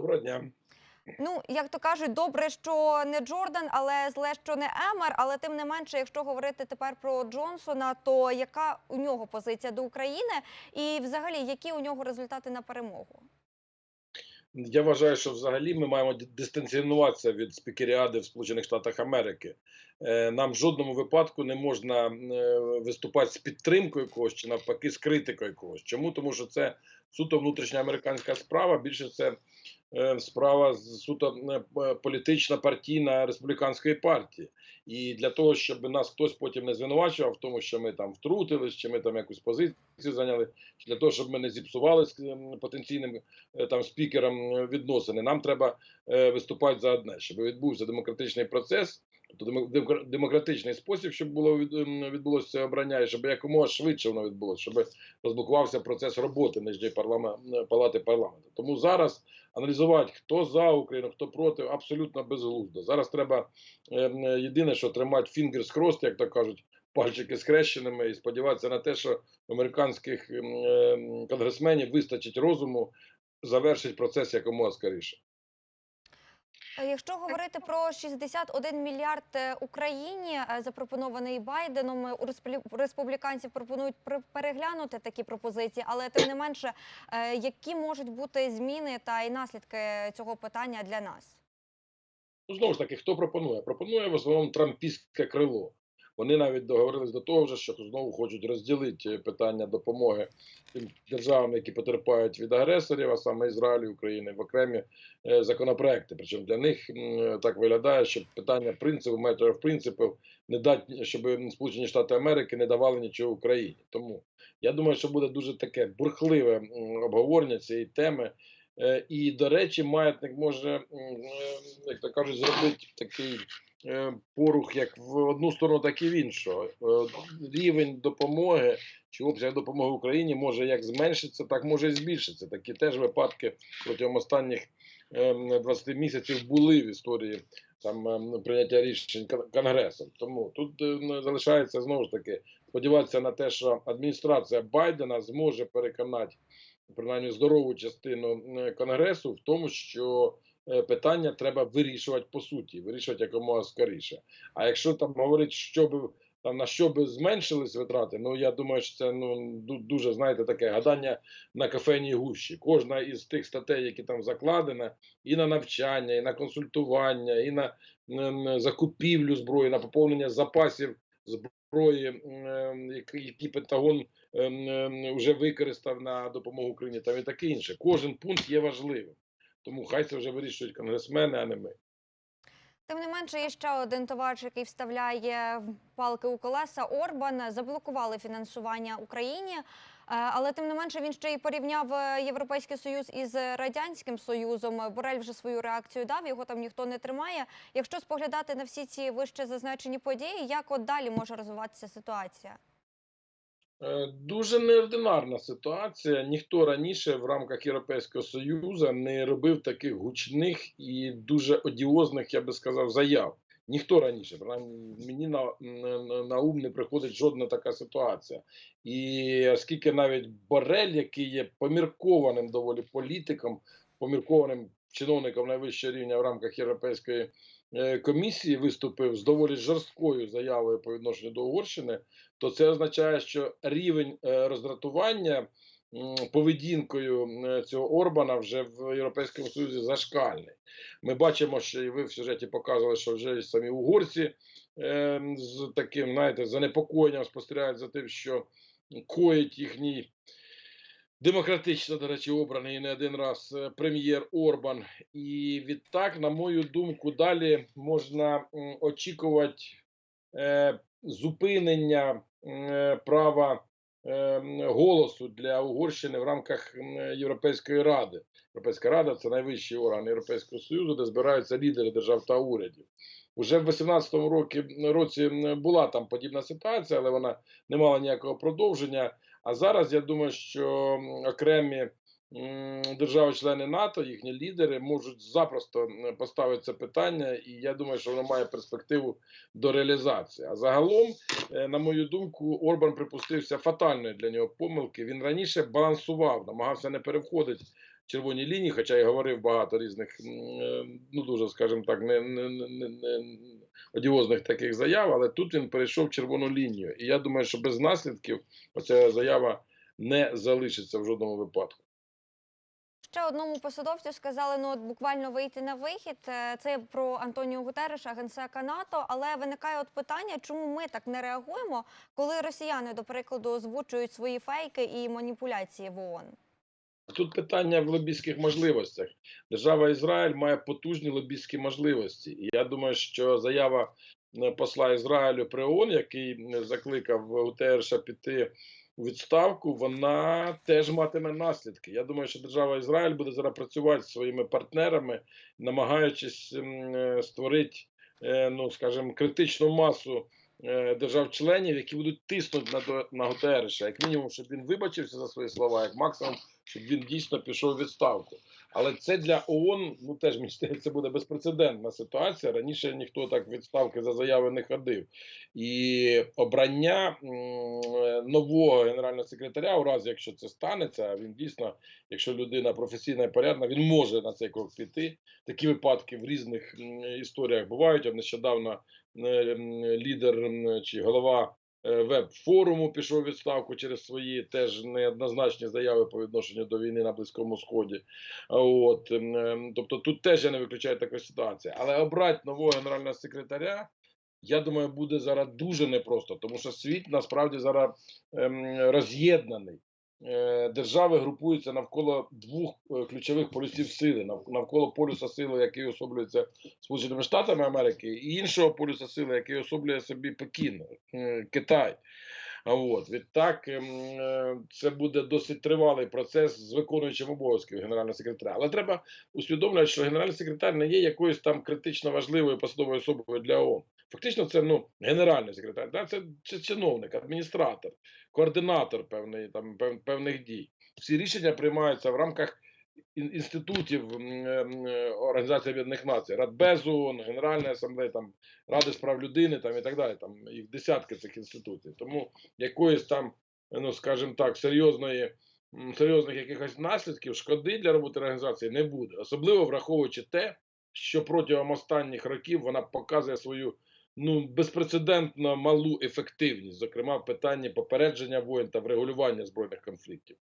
Доброго дня. Ну, як то кажуть, добре, що не Джордан, але зле, що не Емер. Але тим не менше, якщо говорити тепер про Джонсона, то яка у нього позиція до України, і взагалі які у нього результати на перемогу? Я вважаю, що взагалі ми маємо дистанціонуватися від спікеріади в Сполучених Штатах Америки. Е, Нам в жодному випадку не можна е, виступати з підтримкою когось чи навпаки з критикою когось. Чому? Тому що це суто внутрішня американська справа. Більше це е, справа суто е, політична партійна республіканської партії. І для того, щоб нас хтось потім не звинувачував в тому, що ми там втрутились, чи ми там якусь позицію зайняли, для того, щоб ми не зіпсували з ем, потенційним е, там спікерам е, відносини. Нам треба е, виступати за одне, щоб відбувся демократичний процес, демократичний спосіб, щоб було ем, відбулося це обрання, і щоб якомога швидше воно відбулося, щоб розблокувався процес роботи нижньої парламент, палати парламенту. Тому зараз аналізувати, хто за Україну, хто проти, абсолютно безглуздо. Зараз треба ем, єдине, що тримати фінгерс crossed, як то кажуть. Пальчики скрещеними і сподіватися на те, що американських ем, конгресменів вистачить розуму завершить процес якомога скоріше. Е, Якщо говорити про 61 мільярд е, Україні, е, запропонований Байденом, у республі- республіканців пропонують пер- переглянути такі пропозиції, але тим не менше, які можуть бути зміни та й наслідки цього питання для нас? Ну, знову ж таки, хто пропонує? Пропонує в основному трампістське крило. Вони навіть договорились до того, що знову хочуть розділити питання допомоги тим державам, які потерпають від агресорів, а саме Ізраїлю України, в окремі е, законопроекти. Причому для них так виглядає, що питання принципу, of principle, не дать, щоб Сполучені Штати Америки не давали нічого Україні. Тому я думаю, що буде дуже таке бурхливе обговорення цієї теми. Е, І, до речі, маятник може, е, як то кажуть, зробити такий е, порух як в одну сторону, так і в іншу. Рівень допомоги чи обсяг допомоги Україні може як зменшитися, так може і збільшитися. Такі теж випадки протягом останніх ем, 20 місяців були в історії там ем, прийняття рішень кон- конгресом. Тому тут залишається знову ж таки сподіватися на те, що адміністрація Байдена зможе переконати принаймні здорову частину конгресу в тому, що е, питання треба вирішувати по суті, вирішувати якомога скоріше. А якщо там говорить, що би там на що би зменшились витрати, ну я думаю, що це ну дуже знаєте таке гадання на кафейній гущі. Кожна із тих статей, які там закладена, і на навчання, і на консультування, і на закупівлю зброї, на поповнення запасів зброї, м, які, які Пентагон ем, ем, вже використав на допомогу Україні, там і таке інше. Кожен пункт є важливим. Тому хай це вже вирішують конгресмени, а не ми. Тим не менше, є ще один товариш, який вставляє палки у колеса. Орбан заблокували фінансування Україні. Е, Але тим не менше він ще й порівняв е, Європейський Союз із Радянським Союзом. Борель вже свою реакцію дав, його там ніхто не тримає. Якщо споглядати на всі ці вище зазначені події, як от далі може розвиватися ситуація? Е, Дуже неординарна ситуація. Ніхто раніше в рамках Європейського Союзу не робив таких гучних і дуже одіозних, я би сказав, заяв. Ніхто раніше, принаймні мені на, на, на ум не приходить жодна така ситуація. І оскільки навіть Борель, який є поміркованим доволі політиком, поміркованим чиновником найвищого рівня в рамках Європейської е, комісії, виступив з доволі жорсткою заявою по відношенню до Угорщини, то це означає, що рівень е, роздратування поведінкою е, цього Орбана вже в Європейському Союзі зашкальний. Ми бачимо, що і ви в сюжеті показували, що вже самі угорці е, з таким, знаєте, занепокоєнням спостерігають за тим, що коїть їхній демократично, до речі, обраний не один раз е, прем'єр Орбан. І відтак, на мою думку, далі можна очікувати е, зупинення права голосу для Угорщини в рамках Європейської ради. Європейська рада це найвищий орган Європейського Союзу, де збираються лідери держав та урядів. Уже в 18-му році, році була там подібна ситуація, але вона не мала ніякого продовження. А зараз я думаю, що окремі держави-члени НАТО, їхні лідери можуть запросто поставити це питання, і я думаю, що воно має перспективу до реалізації. А загалом, е, на мою думку, Орбан припустився фатальної для нього помилки. Він раніше балансував, намагався не переходити червоні лінії, хоча я говорив багато різних, е, ну дуже, скажімо так, не, не, не, не одіозних таких заяв, але тут він перейшов червону лінію. І я думаю, що без наслідків оця заява не залишиться в жодному випадку. Ще одному посадовцю сказали ну от буквально вийти на вихід. Е, Це про Антоніо Гутерреша, генсека НАТО. Але виникає от питання, чому ми так не реагуємо, коли росіяни, до прикладу, озвучують свої фейки і маніпуляції в ООН? Тут питання в лобійських можливостях. Держава Ізраїль має потужні лобійські можливості. І я думаю, що заява е, посла Ізраїлю при ООН, який е, закликав Гутерреша піти відставку, вона теж матиме наслідки. Я думаю, що держава Ізраїль буде зараз працювати зі своїми партнерами, намагаючись е, створити, е, ну скажімо, критичну масу е, держав-членів, які будуть тиснути на, на Гутерреша, як мінімум, щоб він вибачився за свої слова, як максимум, щоб він дійсно пішов у відставку. Але це для ООН, ну теж мені здається, буде безпрецедентна ситуація. Раніше ніхто так відставки за заяви не ходив. І обрання нового генерального секретаря, у разі якщо це станеться, а він дійсно, якщо людина професійна і порядна, він може на цей крок піти. Такі випадки в різних історіях бувають. От Нещодавно е, лідер чи голова веб-форуму пішов відставку через свої теж неоднозначні заяви по відношенню до війни на Близькому Сході. От, ем, ем, тобто тут теж я не виключаю такої ситуації. Але обрати нового генерального секретаря, я думаю, буде зараз дуже непросто, тому що світ насправді зараз ем, роз'єднаний. Е, Держави групуються навколо двох е, ключових полюсів сили, навколо полюса сили, який особлюється Сполученими Штатами Америки, і іншого полюса сили, який особлює собі Пекін, е, Китай. От відтак ем, це буде досить тривалий процес з виконуючим обов'язків генерального секретаря. Але треба усвідомлювати, що генеральний секретар не є якоюсь там критично важливою посадовою особою для ООН. Фактично, це ну генеральний секретар, да? це, це чиновник, адміністратор, координатор певної там пев, певних дій. Всі рішення приймаються в рамках інститутів ем, Організації Об'єднаних Націй, Радбезу, Генеральної асамблеї, там Ради з прав людини, там і так далі. Там їх десятки цих інститутів. Тому якоїсь там, ну скажімо так, серйозної. Серйозних якихось наслідків шкоди для роботи організації не буде, особливо враховуючи те, що протягом останніх років вона показує свою ну безпрецедентно малу ефективність, зокрема в питанні попередження воєн та врегулювання збройних конфліктів.